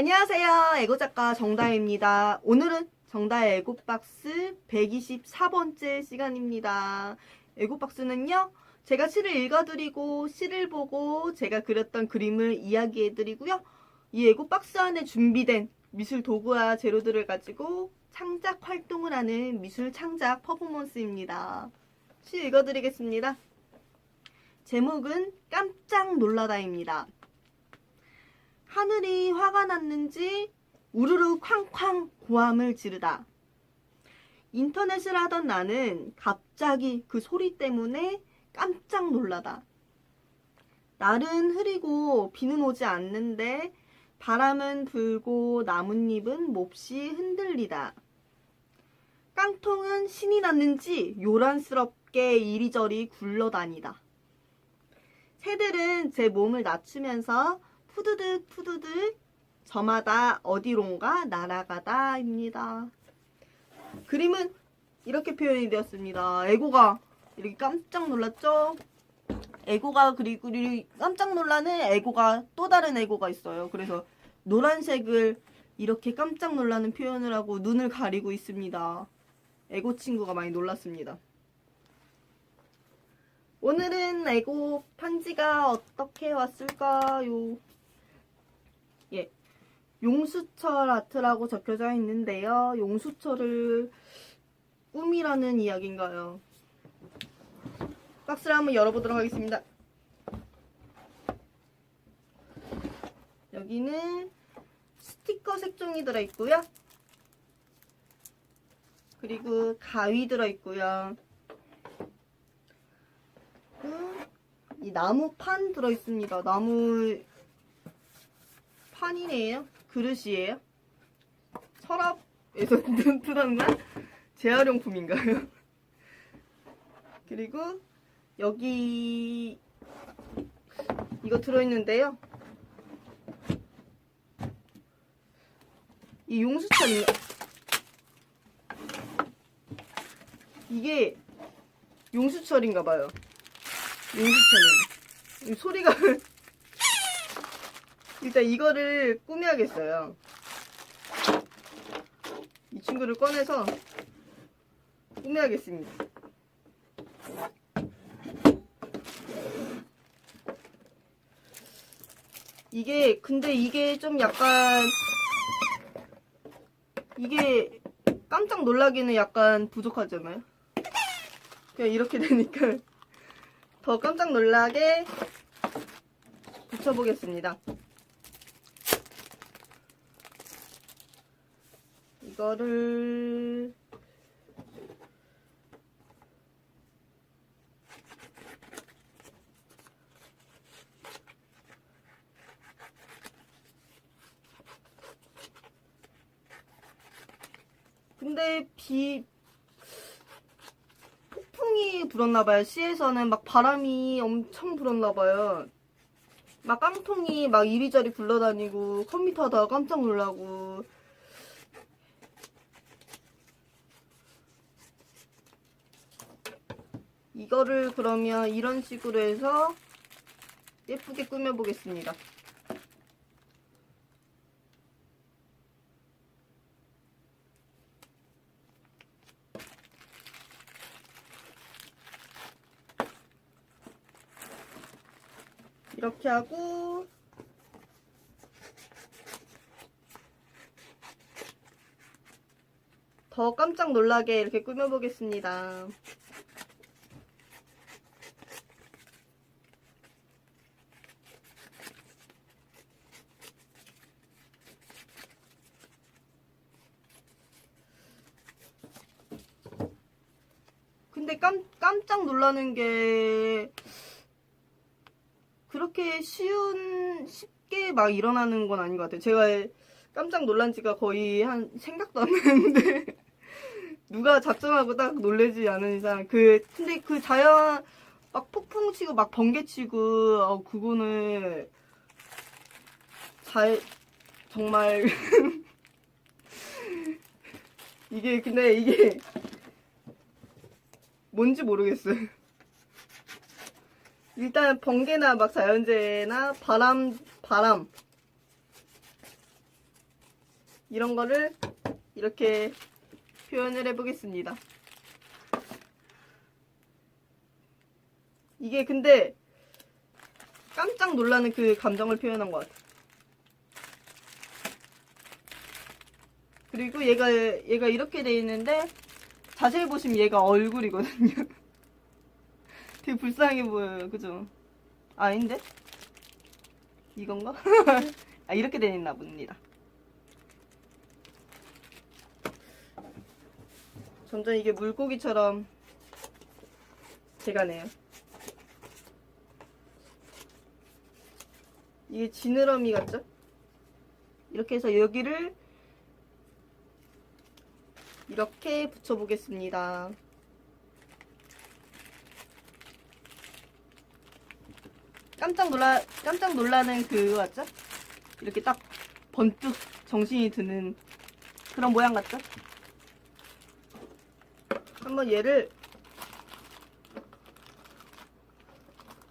안녕하세요. 애고작가 정다혜입니다. 오늘은 정다혜 애고박스 124번째 시간입니다. 애고박스는요, 제가 시를 읽어드리고, 시를 보고, 제가 그렸던 그림을 이야기해드리고요. 이 애고박스 안에 준비된 미술 도구와 재료들을 가지고 창작 활동을 하는 미술 창작 퍼포먼스입니다. 시 읽어드리겠습니다. 제목은 깜짝 놀라다입니다. 하늘이 화가 났는지 우르르 쾅쾅 고함을 지르다. 인터넷을 하던 나는 갑자기 그 소리 때문에 깜짝 놀라다. 날은 흐리고 비는 오지 않는데 바람은 불고 나뭇잎은 몹시 흔들리다. 깡통은 신이 났는지 요란스럽게 이리저리 굴러다니다. 새들은 제 몸을 낮추면서 푸드득 푸드득 저마다 어디론가 날아가다입니다. 그림은 이렇게 표현이 되었습니다. 에고가 이렇게 깜짝 놀랐죠? 에고가 그리고 깜짝 놀라는 에고가 또 다른 에고가 있어요. 그래서 노란색을 이렇게 깜짝 놀라는 표현을 하고 눈을 가리고 있습니다. 에고 친구가 많이 놀랐습니다. 오늘은 에고 편지가 어떻게 왔을까요? 예. 용수철 아트라고 적혀져 있는데요. 용수철을 꿈이라는 이야기인가요? 박스를 한번 열어보도록 하겠습니다. 여기는 스티커 색종이 들어있고요. 그리고 가위 들어있고요. 음, 이 나무 판 들어있습니다. 나무 판이네요. 그릇이에요. 서랍에서 뜯었나? 재활용품인가요? 그리고 여기 이거 들어있는데요. 이 용수철 이 이게 용수철인가 봐요. 용수철은 이 소리가 일단 이거를 꾸며야겠어요. 이 친구를 꺼내서 꾸며야겠습니다. 이게 근데 이게 좀 약간 이게 깜짝 놀라기는 약간 부족하잖아요. 그냥 이렇게 되니까 더 깜짝 놀라게 붙여보겠습니다. 이거를 근데 비 폭풍이 불었나봐요. 시에서는 막 바람이 엄청 불었나봐요. 막 깡통이 막 이리저리 굴러다니고 컴퓨터 하다가 깜짝 놀라고 이거를 그러면 이런 식으로 해서 예쁘게 꾸며 보겠습니다. 이렇게 하고 더 깜짝 놀라게 이렇게 꾸며보겠습니다. 근데 깜, 깜짝 놀라는 게 그렇게 쉬운 쉽게 막 일어나는 건 아닌 것 같아요. 제가 깜짝 놀란 지가 거의 한 생각도 안 나는데 누가 작정하고 딱 놀래지 않은 이상 그 근데 그 자연 막 폭풍 치고 막 번개 치고 어 그거는 잘 정말 이게 근데 이게 뭔지 모르겠어요. 일단 번개나 막 자연재해나 바람 바람 이런 거를 이렇게 표현을 해보겠습니다. 이게 근데 깜짝 놀라는 그 감정을 표현한 것 같아. 그리고 얘가 얘가 이렇게 돼 있는데 자세히 보시면 얘가 얼굴이거든요. 되게 불쌍해 보여요, 그죠? 아닌데? 이건가? 아 이렇게 돼 있나 봅니다. 점점 이게 물고기처럼 돼가네요. 이게 지느러미 같죠? 이렇게 해서 여기를 이렇게 붙여보겠습니다. 깜짝 놀라, 깜짝 놀라는 그거 같죠? 이렇게 딱 번뜩 정신이 드는 그런 모양 같죠? 한번 얘를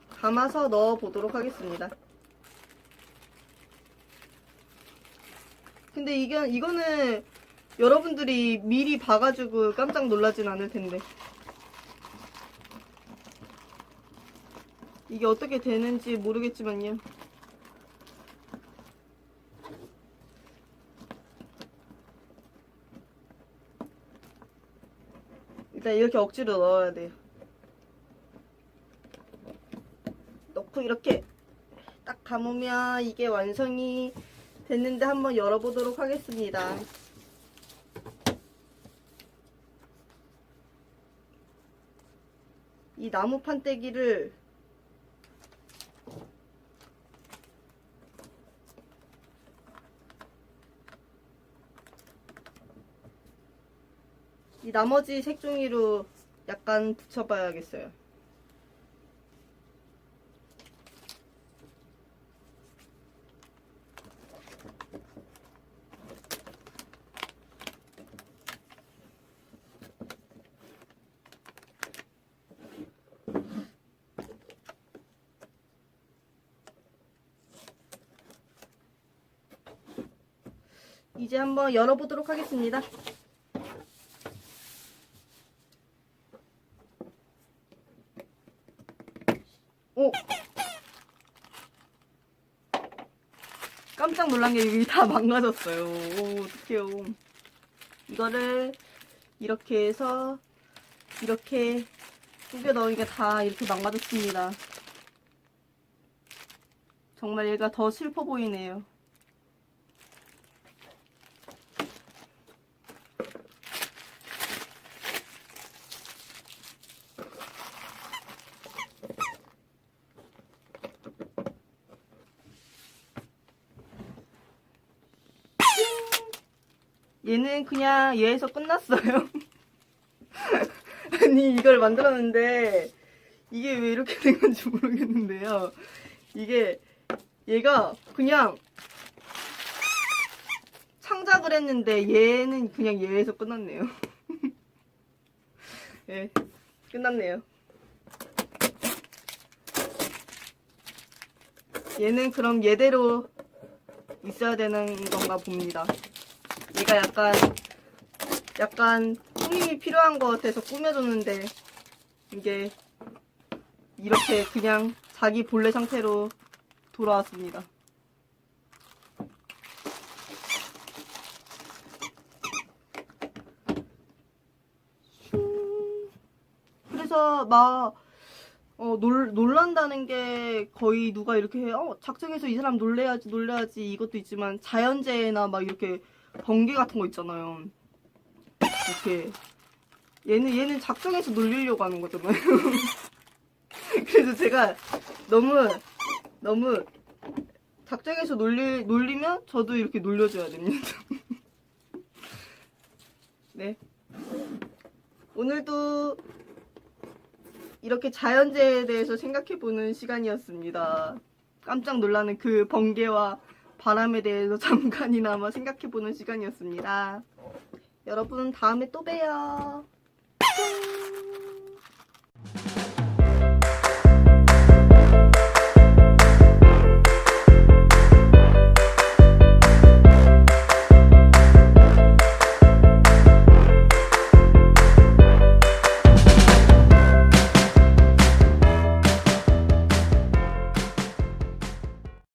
감아서 넣어 보도록 하겠습니다. 근데 이게, 이거는 여러분들이 미리 봐가지고 깜짝 놀라진 않을 텐데. 이게 어떻게 되는지 모르겠지만요. 일단 이렇게 억지로 넣어야 돼요. 넣고 이렇게 딱 감으면 이게 완성이 됐는데 한번 열어보도록 하겠습니다. 이 나무 판때기를 이 나머지 색종이로 약간 붙여봐야겠어요. 이제 한번 열어보도록 하겠습니다. 오! 깜짝 놀란 게 여기 다 망가졌어요. 오, 어떡해요. 이거를 이렇게 해서 이렇게 꾸겨 넣으니까 다 이렇게 망가졌습니다. 정말 얘가 더 슬퍼 보이네요. 얘는 그냥 얘에서 끝났어요. 아니 이걸 만들었는데 이게 왜 이렇게 된 건지 모르겠는데요. 이게 얘가 그냥 창작을 했는데 얘는 그냥 얘에서 끝났네요. 예, 끝났네요. 얘는 그럼 얘대로 있어야 되는 건가 봅니다. 얘가 약간 약간 꾸밈이 필요한 것 같아서 꾸며줬는데 이게 이렇게 그냥 자기 본래 상태로 돌아왔습니다. 슝. 그래서 막 어, 놀, 놀란다는 게 거의 누가 이렇게 해, 어, 작정해서 이 사람 놀래야지, 놀래야지 이것도 있지만 자연재해나 막 이렇게 번개 같은 거 있잖아요. 이렇게. 얘는, 얘는 작정해서 놀리려고 하는 거잖아요. 그래서 제가 너무, 너무 작정해서 놀리, 놀리면 저도 이렇게 놀려줘야 됩니다. 네. 오늘도 이렇게 자연재해에 대해서 생각해보는 시간이었습니다. 깜짝 놀라는 그 번개와 바람에 대해서 잠깐이나마 생각해보는 시간이었습니다. 여러분 다음에 또 봬요. 뿅!